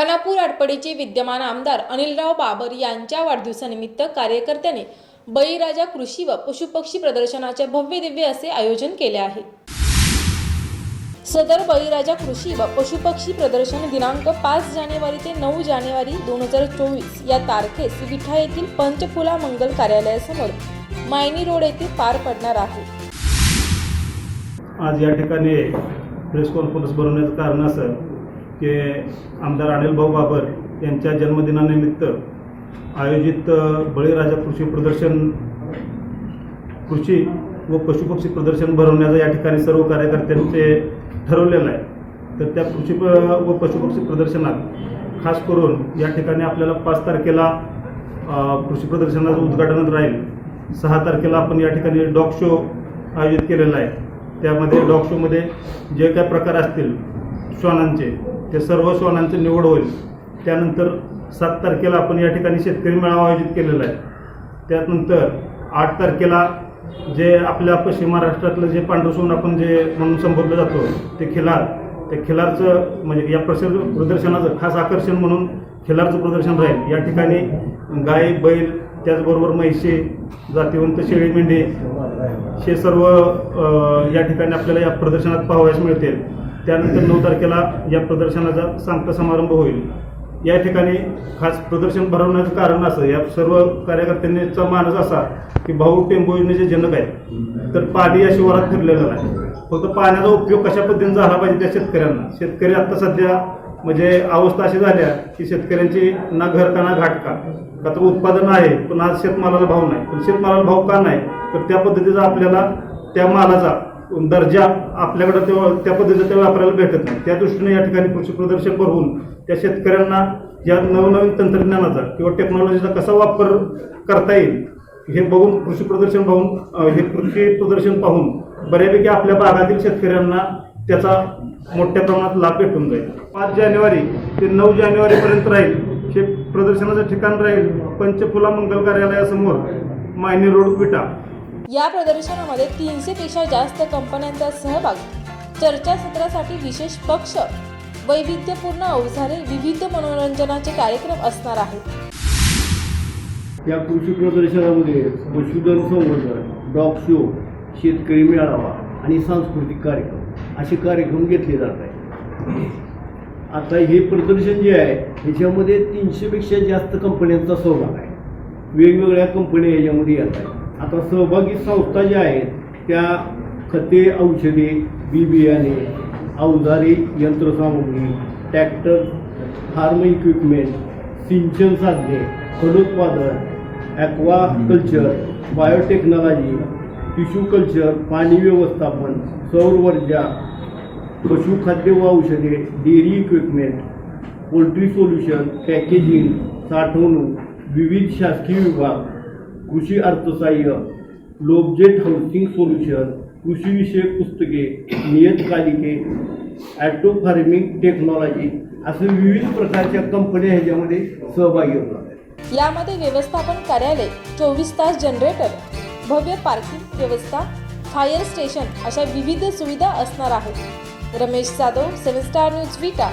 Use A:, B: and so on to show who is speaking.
A: खानापूर अडपडीचे विद्यमान आमदार अनिलराव बाबर यांच्या वाढदिवसानिमित्त कार्यकर्त्यांनी बळीराजा कृषी व पशुपक्षी प्रदर्शनाचे भव्य दिव्य असे आयोजन केले आहे. सदर बळीराजा कृषी व पशुपक्षी प्रदर्शन दिनांक पाच जानेवारी ते नऊ जानेवारी दोन हजार चोवीस या तारखेस विठा येथील पंचफुला मंगल कार्यालयासमोर मायनी रोड येथे पार पडणार आहे.
B: आज या ठिकाणी प्रेस कॉन्फरन्स भरवण्याचं कारण असं की आमदार अनिल भाऊ बाबर यांच्या जन्मदिनानिमित्त आयोजित बळीराजा कृषी प्रदर्शन कृषी व पशुपक्षी प्रदर्शन भरवण्याचं या ठिकाणी सर्व कार्यकर्त्यांचे ठरवलेलं आहे. तर त्या कृषी प- व पशुपक्षी प्रदर्शनात खास करून या ठिकाणी आपल्याला पाच तारखेला कृषी प्रदर्शनाचं उद्घाटन राहील. सहा तारखेला आपण या ठिकाणी डॉग शो आयोजित केलेला आहे. त्यामध्ये डॉग शोमध्ये जे काय प्रकार असतील श्वानांचे त्या सर्व श्वानांची निवड होईल. त्यानंतर सात तारखेला आपण या ठिकाणी शेतकरी मेळावा आयोजित केलेला आहे. त्यानंतर आठ तारखेला जे आपल्या पश्चिम महाराष्ट्रातलं जे पांडुसून सोन आपण जे म्हणून संबोधलं जातो ते खिलार. ते खिलारचं म्हणजे या प्रसिद्ध प्रदर्शनाचं खास आकर्षण म्हणून खिलारचं प्रदर्शन राहील. या ठिकाणी गाय बैल त्याचबरोबर म्हैशी जातीवंत शेळी मेंढी हे सर्व या ठिकाणी आपल्याला या प्रदर्शनात पाहावयास मिळतील. त्यानंतर नऊ तारखेला या प्रदर्शनाचा सांगता समारंभ होईल. या ठिकाणी खास प्रदर्शन भरवण्याचं कारण असं या सर्व कार्यकर्त्यांचा मानस असा की भाऊ टेंबू योजनेचे जनक आहेत. तर पाणी या शिवारात फिरलेलं नाही. फक्त पाण्याचा उपयोग कशा पद्धतीने झाला पाहिजे त्या शेतकऱ्यांना. शेतकरी आता सध्या म्हणजे अवस्था अशी झाल्या की शेतकऱ्यांची ना घर का ना घाट का. का तर उत्पादन आहे पण आज शेतमालाला भाव नाही. पण शेतमालाला भाव का नाही? तर त्या पद्धतीचा आपल्याला त्या मालाचा दर्जा आपल्याकडे तेव्हा त्या पद्धतीचा त्या वापरायला भेटत नाही. त्या दृष्टीने या ठिकाणी कृषी प्रदर्शन भरवून त्या शेतकऱ्यांना या नवनवीन तंत्रज्ञानाचा किंवा टेक्नॉलॉजीचा कसा वापर करता येईल हे बघून कृषी प्रदर्शन पाहून हे कृषी प्रदर्शन पाहून बऱ्यापैकी आपल्या भागातील शेतकऱ्यांना त्याचा मोठ्या प्रमाणात लाभ भेटून जाईल. पाच जानेवारी ते नऊ जानेवारीपर्यंत राहील. हे प्रदर्शनाचं ठिकाण राहील पंचफुला मंगल कार्यालयासमोर मायनी रोड विटा.
A: या प्रदर्शनामध्ये तीनशे पेक्षा जास्त कंपन्यांचा सहभाग चर्चासत्रासाठी विशेष पक्ष वैविध्यपूर्ण अवजारे विविध मनोरंजनाचे कार्यक्रम असणार आहेत.
C: या कृषी प्रदर्शनामध्ये पशुधन संवर्धन डॉग शो शेतकरी मेळावा आणि सांस्कृतिक कार्यक्रम असे कार्यक्रम घेतले जात आहेत. आता हे प्रदर्शन जे आहे ह्याच्यामध्ये तीनशेपेक्षा जास्त कंपन्यांचा सहभाग आहे. वेगवेगळ्या कंपन्या याच्यामध्ये येत आहेत. आता सहभागी संस्था ज्या आहेत त्या खते औषधे बी बियाणे अवजारे यंत्रसामुग्री ट्रॅक्टर फार्म इक्विपमेंट सिंचन साधने फलोत्पादन aquaculture biotechnology tissue culture पाणी व्यवस्थापन सौर ऊर्जा पशुखाद्य व औषधे dairy equipment poultry solution packaging साठवणूक विविध शासकीय विभाग कृषी अर्थसहाय्य लोबजेट हाऊसिंग सोल्युशन कृषीविषयक पुस्तके नियतकालिके ॲटो फार्मिंग टेक्नॉलॉजी असे विविध प्रकारच्या कंपन्या ह्याच्यामध्ये सहभागी होणार आहेत.
A: यामध्ये व्यवस्थापन कार्यालय चोवीस तास जनरेटर भव्य पार्किंग व्यवस्था फायर स्टेशन अशा विविध सुविधा असणार आहेत. Ramesh Jadhav seven star news Vita.